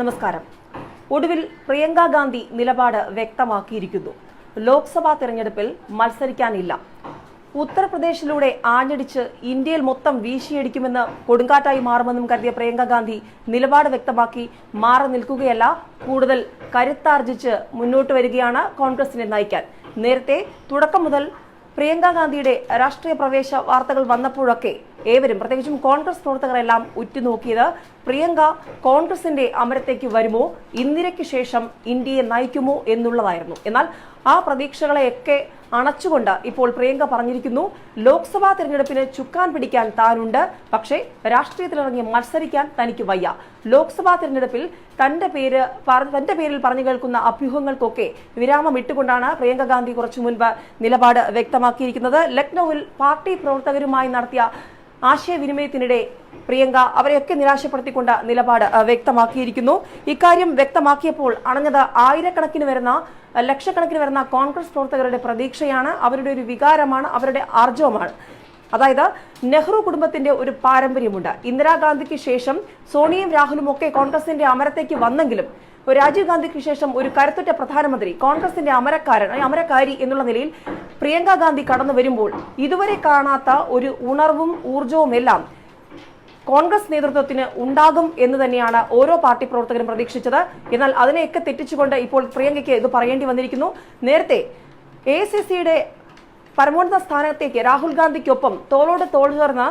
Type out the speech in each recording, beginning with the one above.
നമസ്കാരം. ഒടുവിൽ പ്രിയങ്ക ഗാന്ധി നിലപാട് വ്യക്തമാക്കിയിരിക്കുന്നു. ലോക്സഭാ തിരഞ്ഞെടുപ്പിൽ മത്സരിക്കാനില്ല. ഉത്തർപ്രദേശിലൂടെ ആഞ്ഞടിച്ച് ഇന്ത്യയിൽ മൊത്തം വീശിയടിക്കുമെന്ന് കൊടുങ്കാറ്റായി മാറുമെന്നും കരുതിയ പ്രിയങ്ക ഗാന്ധി നിലപാട് വ്യക്തമാക്കി മാറി നിൽക്കുകയല്ല കൂടുതൽ കരുത്താർജിച്ച് മുന്നോട്ട് വരികയാണ് കോൺഗ്രസിനെ നയിക്കാൻ. നേരത്തെ തുടക്കം മുതൽ പ്രിയങ്ക ഗാന്ധിയുടെ രാഷ്ട്രീയ പ്രവേശ വാർത്തകൾ വന്നപ്പോഴൊക്കെ ഏവരും പ്രത്യേകിച്ചും കോൺഗ്രസ് പ്രവർത്തകരെല്ലാം ഉറ്റുനോക്കിയത്. പ്രിയങ്ക കോൺഗ്രസിന്റെ അമരത്തേക്ക് വരുമോ? ഇന്ദിരയ്ക്ക് ശേഷം ഇന്ത്യയെ നയിക്കുമോ എന്നുള്ളതായിരുന്നു. എന്നാൽ ആ പ്രതീക്ഷകളെയൊക്കെ അണച്ചുകൊണ്ട് ഇപ്പോൾ പ്രിയങ്ക പറഞ്ഞിരിക്കുന്നു ലോക്സഭാ തെരഞ്ഞെടുപ്പിന് ചുക്കാൻ പിടിക്കാൻ താനുണ്ട് പക്ഷേ രാഷ്ട്രീയത്തിലിറങ്ങി മത്സരിക്കാൻ തനിക്ക് വയ്യ. ലോക്സഭാ തെരഞ്ഞെടുപ്പിൽ തന്റെ പേര് തന്റെ പേരിൽ പറഞ്ഞു കേൾക്കുന്ന അഭ്യൂഹങ്ങൾക്കൊക്കെ വിരാമം ഇട്ടുകൊണ്ടാണ് പ്രിയങ്ക ഗാന്ധി കുറച്ചു മുൻപ് നിലപാട് വ്യക്തമാക്കിയിരിക്കുന്നത്. ലക്നൌവിൽ പാർട്ടി പ്രവർത്തകരുമായി നടത്തിയ ആശയവിനിമയത്തിനിടെ പ്രിയങ്ക അവരെയൊക്കെ നിരാശപ്പെടുത്തിക്കൊണ്ട് നിലപാട് വ്യക്തമാക്കിയിരിക്കുന്നു. ഇക്കാര്യം വ്യക്തമാക്കിയപ്പോൾ അണഞ്ഞത് ആയിരക്കണക്കിന് വരുന്ന ലക്ഷക്കണക്കിന് വരുന്ന കോൺഗ്രസ് പ്രവർത്തകരുടെ പ്രതീക്ഷയാണ് അവരുടെ ഒരു വികാരമാണ് അവരുടെ ആർജവമാണ്. അതായത് നെഹ്റു കുടുംബത്തിന്റെ ഒരു പാരമ്പര്യമുണ്ട്. ഇന്ദിരാഗാന്ധിക്ക് ശേഷം സോണിയും രാഹുലും ഒക്കെ കോൺഗ്രസിന്റെ അമരത്തേക്ക് വന്നെങ്കിലും രാജീവ് ഗാന്ധിക്ക് ശേഷം ഒരു കരുത്തുറ്റ പ്രധാനമന്ത്രി കോൺഗ്രസിന്റെ അമരക്കാരൻ അമരക്കാരി എന്നുള്ള നിലയിൽ പ്രിയങ്ക ഗാന്ധി കടന്നു വരുമ്പോൾ ഇതുവരെ കാണാത്ത ഒരു ഉണർവും ഊർജവും എല്ലാം കോൺഗ്രസ് നേതൃത്വത്തിന് ഉണ്ടാകും എന്ന് തന്നെയാണ് ഓരോ പാർട്ടി പ്രവർത്തകരും പ്രതീക്ഷിച്ചത്. എന്നാൽ അതിനെയൊക്കെ തെറ്റിച്ചുകൊണ്ട് ഇപ്പോൾ പ്രിയങ്കയ്ക്ക് ഇത് പറയേണ്ടി വന്നിരിക്കുന്നു. നേരത്തെ എ സി സിയുടെ പരമോന്നത സ്ഥാനത്തേക്ക് രാഹുൽ ഗാന്ധിക്കൊപ്പം തോളോട് തോൾ ചേർന്ന്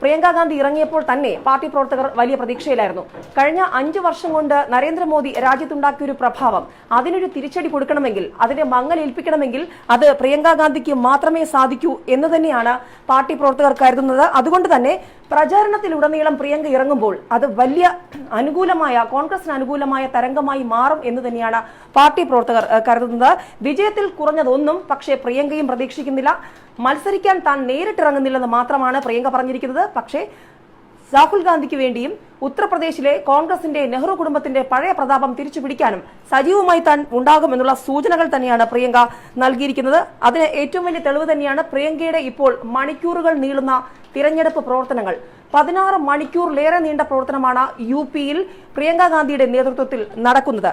പ്രിയങ്ക ഗാന്ധി ഇറങ്ങിയപ്പോൾ തന്നെ പാർട്ടി പ്രവർത്തകർ വലിയ പ്രതീക്ഷയിലായിരുന്നു. കഴിഞ്ഞ അഞ്ചു വർഷം കൊണ്ട് നരേന്ദ്രമോദി രാജ്യത്തുണ്ടാക്കിയ ഒരു പ്രഭാവം അതിനൊരു തിരിച്ചടി കൊടുക്കണമെങ്കിൽ അതിനെ മങ്ങലേൽപ്പിക്കണമെങ്കിൽ അത് പ്രിയങ്കാ ഗാന്ധിക്ക് മാത്രമേ സാധിക്കൂ എന്ന് തന്നെയാണ് പാർട്ടി പ്രവർത്തകർ കരുതുന്നത്. അതുകൊണ്ട് തന്നെ പ്രചാരണത്തിലുടനീളം പ്രിയങ്ക ഇറങ്ങുമ്പോൾ അത് വലിയ അനുകൂലമായ കോൺഗ്രസിന് അനുകൂലമായ തരംഗമായി മാറും എന്ന് തന്നെയാണ് പാർട്ടി പ്രവർത്തകർ കരുതുന്നത്. വിജയത്തിൽ കുറഞ്ഞതൊന്നും പക്ഷേ പ്രിയങ്കയും പ്രതീക്ഷിക്കുന്നില്ല. മത്സരിക്കാൻ താൻ നേരിട്ടിറങ്ങുന്നില്ലെന്ന് മാത്രമാണ് പ്രിയങ്ക പറഞ്ഞിരിക്കുന്നത്. പക്ഷേ രാഹുൽ ഗാന്ധിക്ക് വേണ്ടിയും ഉത്തർപ്രദേശിലെ കോൺഗ്രസിന്റെ നെഹ്റു കുടുംബത്തിന്റെ പഴയ പ്രതാപം തിരിച്ചു പിടിക്കാനും സജീവമായി താൻ ഉണ്ടാകുമെന്നുള്ള സൂചനകൾ തന്നെയാണ് പ്രിയങ്ക നൽകിയിരിക്കുന്നത്. അതിന് ഏറ്റവും വലിയ തെളിവ് തന്നെയാണ് പ്രിയങ്കയുടെ ഇപ്പോൾ മണിക്കൂറുകൾ നീളുന്ന തിരഞ്ഞെടുപ്പ് പ്രവർത്തനങ്ങൾ. പതിനാറ് മണിക്കൂറിലേറെ നീണ്ട പ്രവർത്തനമാണ് യു പിയിൽ പ്രിയങ്ക ഗാന്ധിയുടെ നേതൃത്വത്തിൽ നടക്കുന്നത്.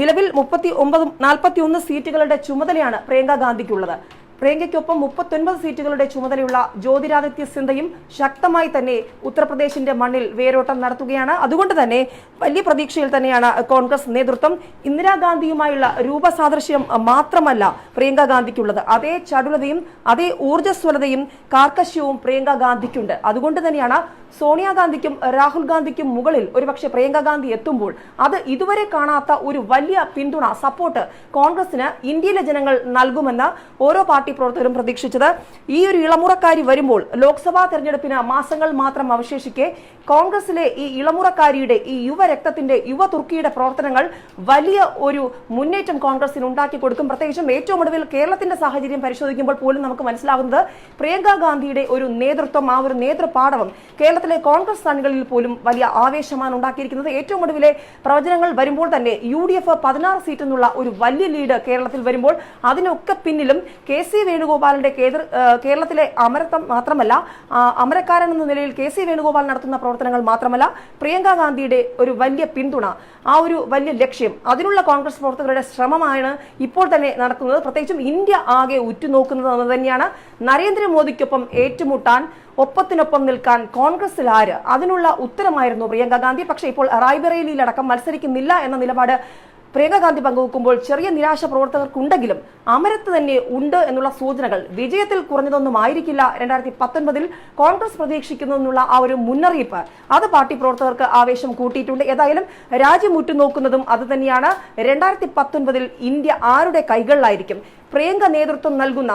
നിലവിൽ മുപ്പത്തി ഒമ്പത് നാൽപ്പത്തി ഒന്ന് സീറ്റുകളുടെ ചുമതലയാണ് പ്രിയങ്ക ഗാന്ധിക്കുള്ളത്. പ്രിയങ്കയ്ക്കൊപ്പം മുപ്പത്തൊൻപത് സീറ്റുകളുടെ ചുമതലയുള്ള ജ്യോതിരാദിത്യ സിന്ധയും ശക്തമായി തന്നെ ഉത്തർപ്രദേശിന്റെ മണ്ണിൽ വേരോട്ടം നടത്തുകയാണ്. അതുകൊണ്ട് തന്നെ വലിയ പ്രതീക്ഷയിൽ തന്നെയാണ് കോൺഗ്രസ് നേതൃത്വം ഇന്ദിരാഗാന്ധിയുമായുള്ള രൂപസാദൃശ്യം മാത്രമല്ല പ്രിയങ്ക ഗാന്ധിക്കുള്ളത്. അതേ ചടുലതയും അതേ ഊർജസ്വലതയും കാർക്കശ്യവും പ്രിയങ്ക ഗാന്ധിക്കുണ്ട്. അതുകൊണ്ട് തന്നെയാണ് സോണിയാഗാന്ധിക്കും രാഹുൽ ഗാന്ധിക്കും മുകളിൽ ഒരുപക്ഷെ പ്രിയങ്ക ഗാന്ധി എത്തുമ്പോൾ അത് ഇതുവരെ കാണാത്ത ഒരു വലിയ പിന്തുണ സപ്പോർട്ട് കോൺഗ്രസിന് ഇന്ത്യയിലെ ജനങ്ങൾ നൽകുമെന്ന് ഓരോ പാർട്ടി പ്രവർത്തകരും പ്രതീക്ഷിച്ചത്. ഈ ഒരു ഇളമുറക്കാരി വരുമ്പോൾ ലോക്സഭാ തെരഞ്ഞെടുപ്പിന് മാസങ്ങൾ മാത്രം അവശേഷിക്കെ കോൺഗ്രസിലെ ഈ ഇളമുറക്കാരിയുടെ ഈ യുവ രക്തത്തിന്റെ യുവ തുർക്കിയുടെ പ്രവർത്തനങ്ങൾ വലിയ ഒരു മുന്നേറ്റം കോൺഗ്രസിന് ഉണ്ടാക്കി കൊടുക്കും. പ്രത്യേകിച്ചും ഏറ്റവും ഒടുവിൽ കേരളത്തിന്റെ സാഹചര്യം പരിശോധിക്കുമ്പോൾ പോലും നമുക്ക് മനസ്സിലാകുന്നത് പ്രിയങ്ക ഗാന്ധിയുടെ ഒരു നേതൃത്വം ആ ഒരു നേതൃപാടവം കേരളത്തിലെ കോൺഗ്രസ് അണികളിൽ പോലും വലിയ ആവേശമാണ് ഉണ്ടാക്കിയിരിക്കുന്നത്. ഏറ്റവും ഒടുവിലെ പ്രവചനങ്ങൾ വരുമ്പോൾ തന്നെ യു ഡി എഫ് പതിനാറ് സീറ്റ് എന്നുള്ള ഒരു വലിയ ലീഡ് കേരളത്തിൽ വരുമ്പോൾ അതിനൊക്കെ പിന്നിലും കെ സി വേണുഗോപാലിന്റെ കേരളത്തിലെ അമരത്വം മാത്രമല്ല അമരക്കാരൻ എന്ന നിലയിൽ കെ സി വേണുഗോപാൽ നടത്തുന്ന പ്രവർത്തനങ്ങൾ മാത്രമല്ല പ്രിയങ്ക ഗാന്ധിയുടെ ഒരു വലിയ പിന്തുണ. ആ ഒരു വലിയ ലക്ഷ്യം അതിനുള്ള കോൺഗ്രസ് പ്രവർത്തകരുടെ ശ്രമമാണ് ഇപ്പോൾ തന്നെ നടക്കുന്നത്. പ്രത്യേകിച്ചും ഇന്ത്യ ആകെ ഉറ്റുനോക്കുന്നത് എന്ന് തന്നെയാണ് നരേന്ദ്രമോദിക്കൊപ്പം ഏറ്റുമുട്ടാൻ ഒപ്പത്തിനൊപ്പം നിൽക്കാൻ കോൺഗ്രസിൽ ആര്? അതിനുള്ള ഉത്തരമായിരുന്നു പ്രിയങ്ക ഗാന്ധി. പക്ഷേ ഇപ്പോൾ റായ്ബറേലിയിലടക്കം മത്സരിക്കുന്നില്ല എന്ന നിലപാട് പ്രിയങ്ക ഗാന്ധി പങ്കുവെക്കുമ്പോൾ ചെറിയ നിരാശ പ്രവർത്തകർക്കുണ്ടെങ്കിലും അമരത്ത് തന്നെ ഉണ്ട് എന്നുള്ള സൂചനകൾ വിജയത്തിൽ കുറഞ്ഞതൊന്നും ആയിരിക്കില്ല രണ്ടായിരത്തി പത്തൊൻപതിൽ കോൺഗ്രസ് പ്രതീക്ഷിക്കുന്നതെന്നുള്ള ആ ഒരു മുന്നറിയിപ്പ്. അത് പാർട്ടി പ്രവർത്തകർക്ക് ആവേശം കൂട്ടിയിട്ടുണ്ട്. ഏതായാലും രാജ്യം ഉറ്റുനോക്കുന്നതും അത് തന്നെയാണ്. രണ്ടായിരത്തി പത്തൊൻപതിൽ ഇന്ത്യ ആരുടെ കൈകളിലായിരിക്കും? പ്രിയങ്ക നേതൃത്വം നൽകുന്ന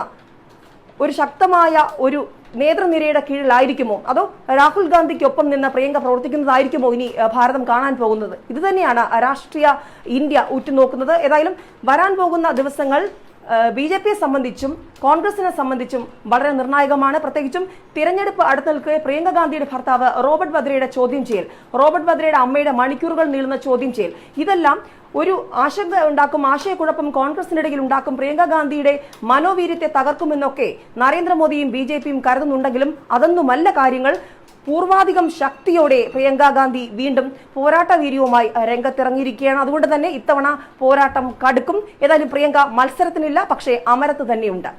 ഒരു ശക്തമായ ഒരു നേതൃനിരയുടെ കീഴിലായിരിക്കുമോ? അതോ രാഹുൽ ഗാന്ധിക്കൊപ്പം നിന്ന് പ്രിയങ്ക പ്രവർത്തിക്കുന്നതായിരിക്കുമോ ഇനി ഭാരതം കാണാൻ പോകുന്നത്? ഇത് തന്നെയാണ് രാഷ്ട്രീയ ഇന്ത്യ ഉറ്റുനോക്കുന്നത്. ഏതായാലും വരാൻ പോകുന്ന ദിവസങ്ങൾ ബി ജെ പിയെ സംബന്ധിച്ചും കോൺഗ്രസിനെ സംബന്ധിച്ചും വളരെ നിർണായകമാണ്. പ്രത്യേകിച്ചും തിരഞ്ഞെടുപ്പ് അടുത്ത് നിൽക്കെ പ്രിയങ്ക ഗാന്ധിയുടെ ഭർത്താവ് റോബർട്ട് വദ്രയുടെ ചോദ്യം ചെയ്യൽ റോബർട്ട് വദ്രയുടെ അമ്മയുടെ മണിക്കൂറുകൾ നീളുന്ന ചോദ്യം ചെയ്യൽ. ഇതെല്ലാം ഒരു ആശങ്ക ഉണ്ടാക്കും ആശയക്കുഴപ്പം കോൺഗ്രസിനിടയിൽ ഉണ്ടാക്കും പ്രിയങ്ക ഗാന്ധിയുടെ മനോവീര്യത്തെ തകർക്കുമെന്നൊക്കെ നരേന്ദ്രമോദിയും ബി ജെ പിയും കരുതുന്നുണ്ടെങ്കിലും അതൊന്നുമല്ല കാര്യങ്ങൾ. പൂർവാധികം ശക്തിയോടെ പ്രിയങ്കാ ഗാന്ധി വീണ്ടും പോരാട്ട വീര്യവുമായി രംഗത്തിറങ്ങിയിരിക്കുകയാണ്. അതുകൊണ്ട് തന്നെ ഇത്തവണ പോരാട്ടം കടുക്കും. ഏതായാലും പ്രിയങ്ക മത്സരത്തിനില്ല പക്ഷേ അമരത്ത് തന്നെയുണ്ട്.